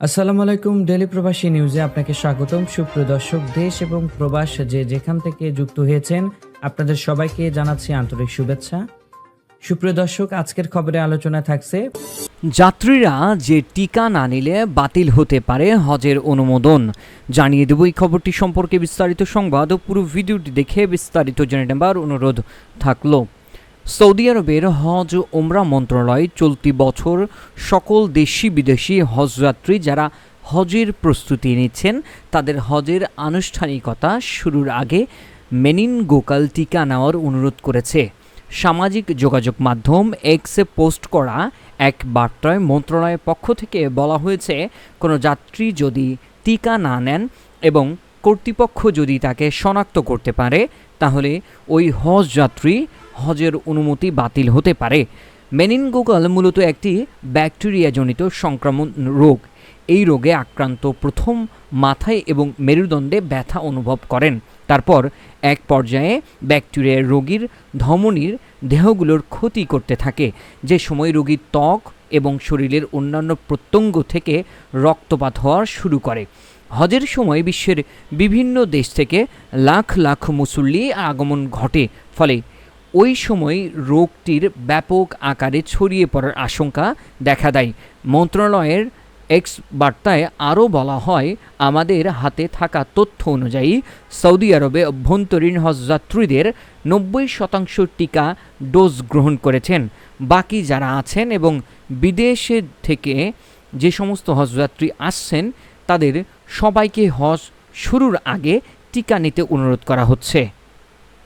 আসসালামু আলাইকুম ডেলি প্রবাসী নিউজে আপনাকে স্বাগতম। সুপ্রিয় দর্শক, দেশ এবং প্রবাস যে যেখান থেকে যুক্ত হয়েছেন, আপনাদের সবাইকে জানাচ্ছি আন্তরিক শুভেচ্ছা। সুপ্রিয় দর্শক, আজকের খবরে আলোচনা থাকছে যাত্রীরা যে টিকা না নিলে বাতিল হতে পারে হজের অনুমোদন। জানিয়ে দেব এই খবরটি সম্পর্কে বিস্তারিত সংবাদ। ও পুরো ভিডিওটি দেখে বিস্তারিত জেনে নেবার অনুরোধ থাকল। সৌদি আরবের হজ ওমরা মন্ত্রণালয় চলতি বছর সকল দেশি বিদেশি হজযাত্রী যারা হজের প্রস্তুতি নিচ্ছেন, তাদের হজের আনুষ্ঠানিকতা শুরুর আগে মেনিনগোকাল টিকা নেওয়ার অনুরোধ করেছে। সামাজিক যোগাযোগ মাধ্যম এক্সে পোস্ট করা এক বার্তায় মন্ত্রণালয়ের পক্ষ থেকে বলা হয়েছে, কোনো যাত্রী যদি টিকা না নেন এবং কর্তৃপক্ষ যদি তাকে শনাক্ত করতে পারে, তাহলে ওই হজ যাত্রী হজের অনুমতি বাতিল হতে পারে। মেনিনগোকাল মূলত একটি ব্যাকটেরিয়াজনিত সংক্রমণ রোগ। এই রোগে আক্রান্ত প্রথম মাথায় এবং মেরুদণ্ডে ব্যথা অনুভব করেন। তারপর এক পর্যায়ে ব্যাকটেরিয়া রোগীর ধমনীর দেহগুলোর ক্ষতি করতে থাকে। যে সময় রোগীর ত্বক এবং শরীরের অন্যান্য প্রত্যঙ্গ থেকে রক্তপাত হওয়া শুরু করে। হজের সময় বিশ্বের বিভিন্ন দেশ থেকে লাখ লাখ মুসল্লি আগমন ঘটে। ফলে ওই সময় রোগটির ব্যাপক আকারে ছড়িয়ে পড়ার আশঙ্কা দেখা দেয়। মন্ত্রণালয়ের এক্স বার্তায় আরও বলা হয়, আমাদের হাতে থাকা তথ্য অনুযায়ী সৌদি আরবে অভ্যন্তরীণ হজযাত্রীদের নব্বই শতাংশ টিকা ডোজ গ্রহণ করেছেন। বাকি যারা আছেন এবং বিদেশে থেকে যে সমস্ত হজযাত্রী আসছেন, তাদের সবাইকে হজ শুরুর আগে টিকা নিতে অনুরোধ করা হচ্ছে।